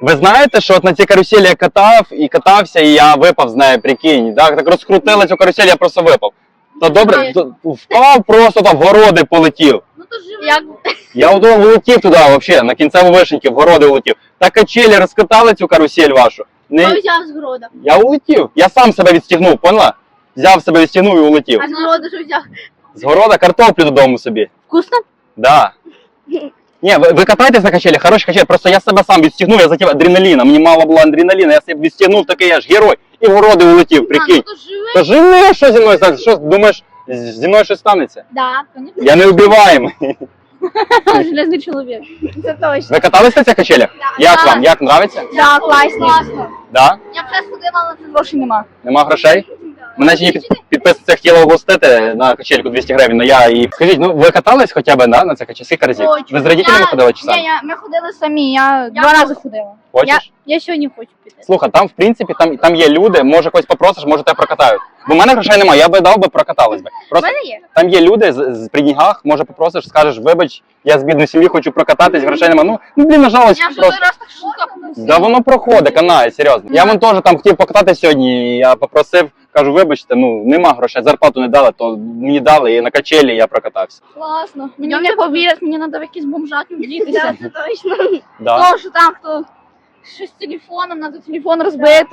Ви знаєте, що от на цій каруселі я катав і катався, і я випав з неї, прикинь. Так, так розкрутили цю карусель, я просто випав. То добре, то впав просто там в городи полетів. Ну то живи. Я от влетів туди взагалі, на кінцеву вишеньки, в городи влетів. Та качелі розкатали цю карусель вашу. Не... взяв з города? Я улетів. Я сам себе відстігнув, поняла? Взяв себе відстігнув і улетів. А з города що взяв? З города картоплю додому собі. Вкусно? Да. Ні, ви, ви катаєтесь на качелі, хороші качелі, просто я себе сам відстігнув, я затів адреналіна. Мені мало було адреналіна, я себе відстігнув, такий я ж герой, і в городи улетів, А, ну прикинь. то живи. Та живи, що зі мною станеться? Що думаєш, зі мною щось станеться? Да, конечно. Я не вбиваємий. железний чоловік. Це точно. Ви катались на цих качелях? Як вам? Як нравиться? Да, класно. Да? Я б ще сходила, але Грошей нема. Нема грошей? Мене ще під, підписниця хотіла угостити на качельку 200 гривень, але я і. Скажіть, ну ви катались хоча б да, на цих качелях? Скільки разів? Хочу. Ви з родителями Я- ходили чи Ні, я, ми ходили самі, я, два рази ходила. Хочеш? Я, я сьогодні хочу піти. Слухай, там в принципі там, там є люди, може когось попросиш, може тебе прокатають. Бо в мене грошей немає, я би дав би прокатались би. У Просто мене є. там є люди з, з приднігах, може попросиш, скажеш, вибач, я з бідної сім'ї хочу прокататись, грошей немає. Ну, ну блін, на жалость Я вже просто. раз так шукав. Да воно проходить, канає, серйозно. Я вон теж там хотів покатати сьогодні, і я попросив, кажу, вибачте, ну нема грошей, зарплату не дали, то мені дали, і на качелі я прокатався. Класно. Мені не повірять, мені треба в бомжат, вдітися. Це точно. Да. То, що там хто щось з телефоном, треба телефон розбити.